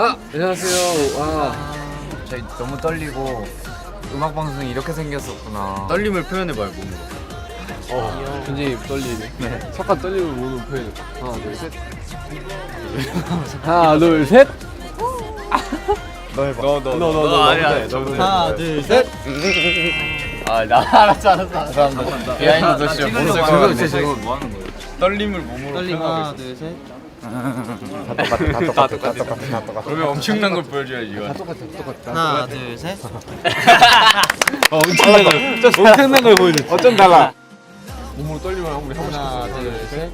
아 안녕하세요. 아 저희 너무 떨리고 음악 방송이 이렇게 생겼었구나. 떨림을 표현해봐요 몸으로 어, 굉장히 떨리네. 네. 잠깐 떨림을 모는 표현. 하나 둘 셋. 하나 둘 셋. 너 해봐 너너너 너, 아니야 하나 둘 셋 아나 알았어 알았어 알았어 비하인드 도시야 모르는 거 지금 뭐 하는 거예요? 떨림을 몸으로 떨림 하나 표현하고 있어 둘 셋 다 똑같아 다 똑같아 다 똑같아 그러면 엄청난 걸 보여줘야지 이거 하나 둘 셋 어, 엄청난 걸. 좀 엄청난 걸 보여줘. 어쩜 달라. 몸으로 해보고 싶어. 하나 둘 셋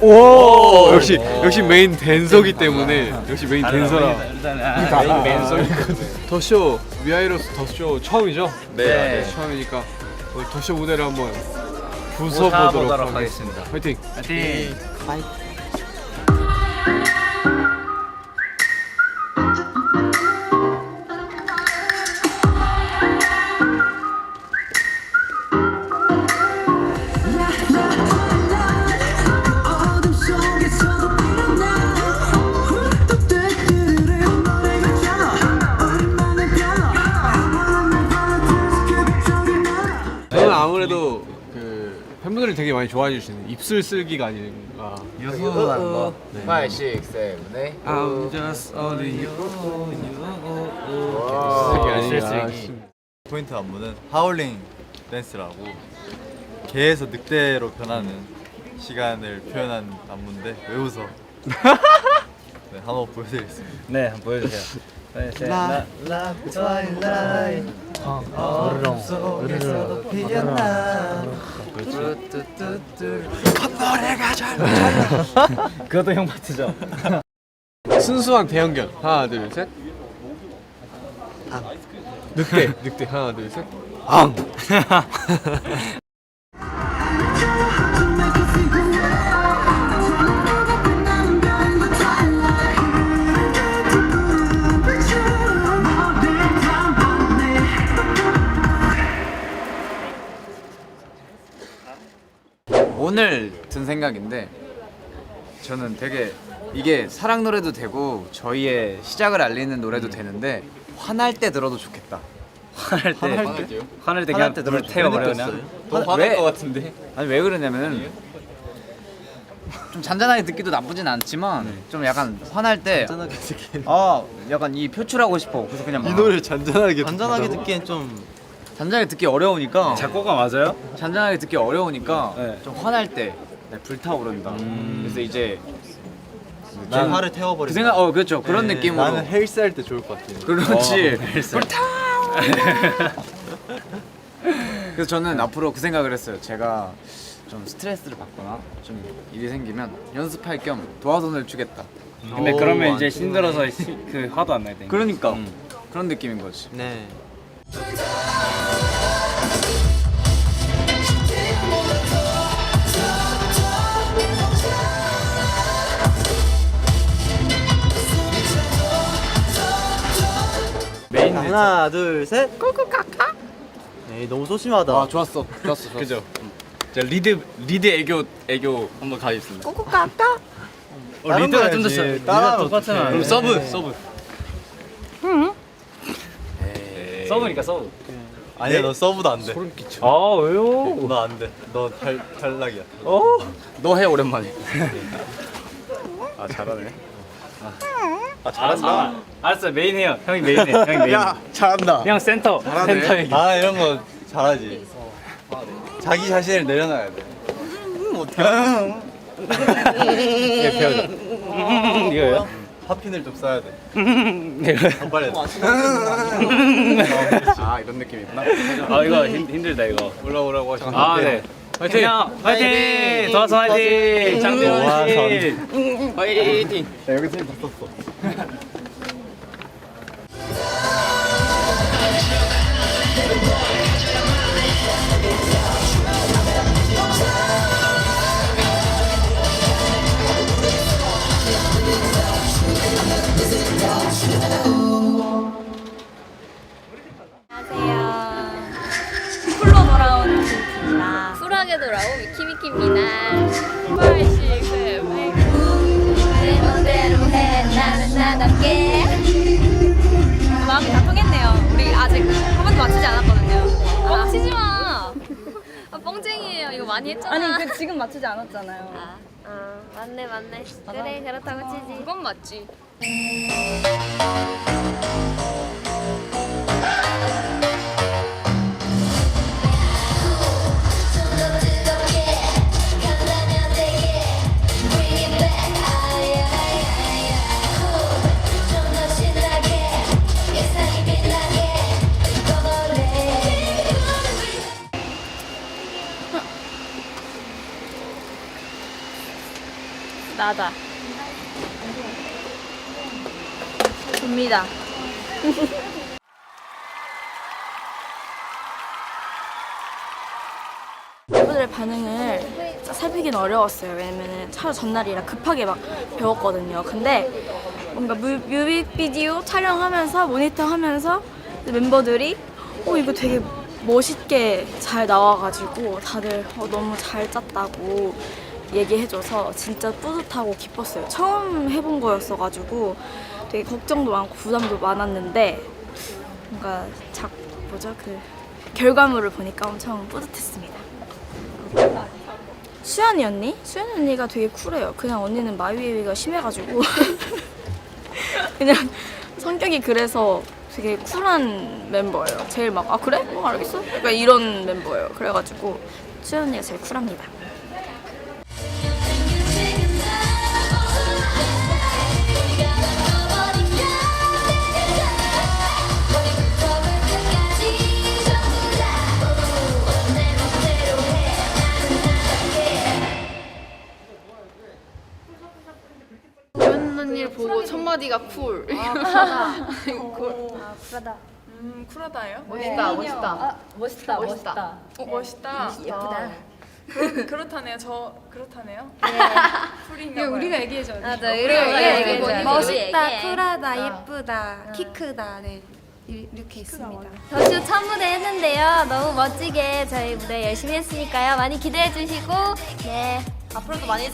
오, 역시 역시 메인 댄서기 때문에 역시 메인 댄서라. 메인 맨솔이거든 더쇼 위아이로스 더쇼 처음이죠? 네. 처음이니까 우리 더쇼 무대를 한번 부숴보도록 보도록 하겠습니다. 하겠습니다. 화이팅! 파이팅. 아무래도 그 팬분들이 되게 많이 좋아해 주시는 입술 쓸기가 아닌가. 유수한 거. 5, 6, 7, 8 I'm just only you, 와, 쓸기 아닌가. 쓸쓸기. 포인트 안무는 하울링 댄스라고 개에서 늑대로 변하는 시간을 표현한 안무인데 왜 웃어? 네, 한번 보여드리겠습니다. 네, 한번 보여주세요. 네, 셋, 라, 넷. 그것도 형 파트죠. 순수한 대형견. 하나, 둘, 셋. 늑대, 늑대. 하나, 둘, 셋. 앙. 오늘 든 생각인데 저는 되게 이게 사랑 노래도 되고 저희의 시작을 알리는 노래도 되는데 화날 때 들어도 좋겠다. 화날 때 화날 때요? 화날 때 화날 그냥 때 들어도 태워 버려 좋겠어요? 그냥. 더 화- 화날 왜- 것 같은데? 아니 왜 그러냐면은 좀 잔잔하게 듣기도 나쁘진 않지만 좀 약간 화날 때 잔잔하게 듣기엔 아 약간 이 표출하고 싶어. 그래서 그냥 이막 노래 잔잔하게 잔잔하게 듣는다고? 듣기엔 좀 잔잔하게 듣기 어려우니까 작곡가 맞아요? 잔잔하게 듣기 어려우니까 네. 좀 화날 때 네, 불타오른다. 그래서 이제 난 화를 태워버린다 그 생각 어 그렇죠 그런 네, 느낌으로 나는 헬스 할 때 좋을 것 같아. 그렇지 불타. 그래서 저는 앞으로 그 생각을 했어요. 제가 좀 스트레스를 받거나 좀 일이 생기면 연습할 겸 도와돈을 주겠다. 근데 오, 그러면 안 이제. 힘들어서 시- 그 화도 안 나야 되니까 그러니까 그런 느낌인 거지. 네 하나 둘셋 꿀꿀까까 네 너무 소심하다 아 좋았어 좋았어 좋았어. 그죠? 자 리드 리드 애교 애교 한번 가겠습니다 어, 다른 리드가 거 좀더 해야지. 따라하면 똑같잖아. 그럼 서브 서브 서브니까 서브 아니야, 너 서브도 안 돼. 아 왜요? 너 안 돼. 너 탈, 탈락이야. 너 해 오랜만에. 아, 잘하네. 아 잘한다. 알았어 메인 해요. 형이 메인 해 형이 메인 야 잘한다. 형 센터 센터 얘기. 아, 이런 거 잘하지. 자기 자신을 내려놔야 돼. 예, 배워줘. 이거요? 파핀을 좀 써야 돼. 이거 더 빨리. 아 이런 느낌이구나. 아 이거 힘, 힘들다 이거. 올라오라고 하시면 아네. 화이팅! 형 화이팅! 도와서 화이팅! 장대 와, 화이팅 화이팅 여기서 다 썼어. 안녕하세요. 풀로 돌아온 김입니다. 쿨하게 돌아온 위키미키입니다. 8, 6, 7, 8. 내멋 대로 해 나는 나 남게. 마음이 다 통했네요. 우리 아직 한 번도 맞추지 않았거든요. 뻥치지 마. 아, 뻥쟁이에요. 이거 많이 했잖아. 아니 그 지금 맞추지 않았잖아요. 아, 아 맞네 맞네. 그래 그렇다고 치지. 그건 맞지. 나다. 접니다. 멤버들의 반응을 살피기는 어려웠어요. 왜냐면은 하루 전날이라 급하게 막 배웠거든요. 근데 뭔가 뮤, 뮤직비디오 촬영하면서 모니터 하면서 멤버들이 어 이거 되게 멋있게 잘 나와가지고 다들 어, 너무 잘 짰다고 얘기해줘서 진짜 뿌듯하고 기뻤어요. 처음 해본 거였어가지고 되게 걱정도 많고 부담도 많았는데 뭔가 작 뭐죠 그 결과물을 보니까 엄청 뿌듯했습니다. 수연이 언니? 수연이 언니가 되게 쿨해요. 그냥 언니는 마이웨이가 심해가지고 그냥 성격이 그래서 되게 쿨한 멤버예요. 제일 막 아 그래? 어 알겠어. 약간 이런 멤버예요. 그래가지고 수연 언니가 제일 쿨합니다. 수연 언니를 보고 첫 마디가 쿨. 아 그러다. 음 쿨하다요? 멋있다 멋있다. 아, 멋있다 멋있다. 어 멋있다. 예쁘다. 그렇, 그렇다네요. 저 그렇다네요. 쿨인가 봐요. 우리가 얘기해줘야 돼. 맞아 우리가 우리가 얘기해, 얘기해 얘기해. 멋있다, 쿨하다, 예쁘다, 키 크다, 네. 이- 이렇게 있습니다. 더쇼 첫 무대 했는데요. 너무 멋지게 저희 무대 열심히 했으니까요. 많이 기대해 주시고 네. 앞으로도 많이 네.